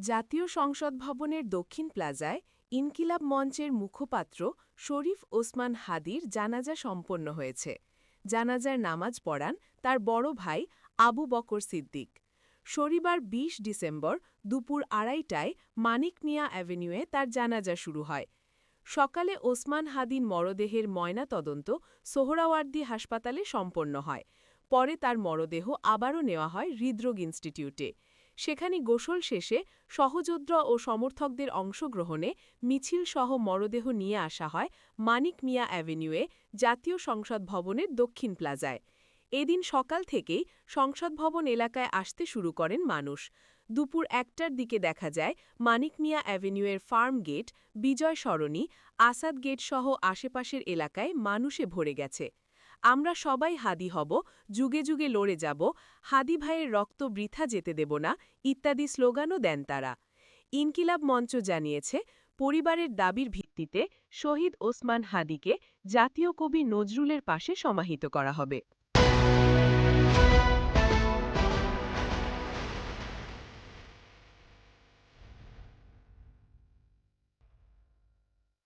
জাতীয় সংসদ ভবনের দক্ষিণ প্লাজায় ইনকিলাব মঞ্চের মুখপাত্র শরীফ ওসমান হাদির জানাজা সম্পন্ন হয়েছে। জানাজার নামাজ পড়ান তার বড় ভাই আবু বকর সিদ্দিক। শনিবার ২০ ডিসেম্বর দুপুর আড়াইটায় মানিক মিয়া অ্যাভিনিউয়ে তার জানাজা শুরু হয়। সকালে ওসমান হাদিন মরদেহের ময়নাতদন্ত সোহরাওয়ার্দী হাসপাতালে সম্পন্ন হয়। পরে তার মরদেহ আবারও নেওয়া হয় হৃদরোগ ইনস্টিটিউটে। সেখানে গোসল শেষে সহযোদ্ধা ও সমর্থকদের অংশগ্রহণে মিছিলসহ মরদেহ নিয়ে আসা হয় মানিক মিয়া অ্যাভিনিউয়ে, জাতীয় সংসদ ভবনের দক্ষিণ প্লাজায়। এদিন সকাল থেকেই সংসদ ভবন এলাকায় আসতে শুরু করেন মানুষ। দুপুর একটার দিকে দেখা যায়, মানিক মিয়া অ্যাভিনিউয়ের farm gate, Bijoy Sarani, Asad gate সহ আশেপাশের এলাকায় মানুষে ভরে গেছে। আমরা সবাই হাদি হব, যুগে যুগে লড়ে যাব, হাদি ভাইয়ের রক্ত বৃথা যেতে দেব না, ইত্যাদি স্লোগানও দেন তারা। ইনকিলাব মঞ্চ জানিয়েছে, পরিবারের দাবির ভিত্তিতে শহীদ ওসমান হাদিকে জাতীয় কবি নজরুলের পাশে সমাহিত করা হবে।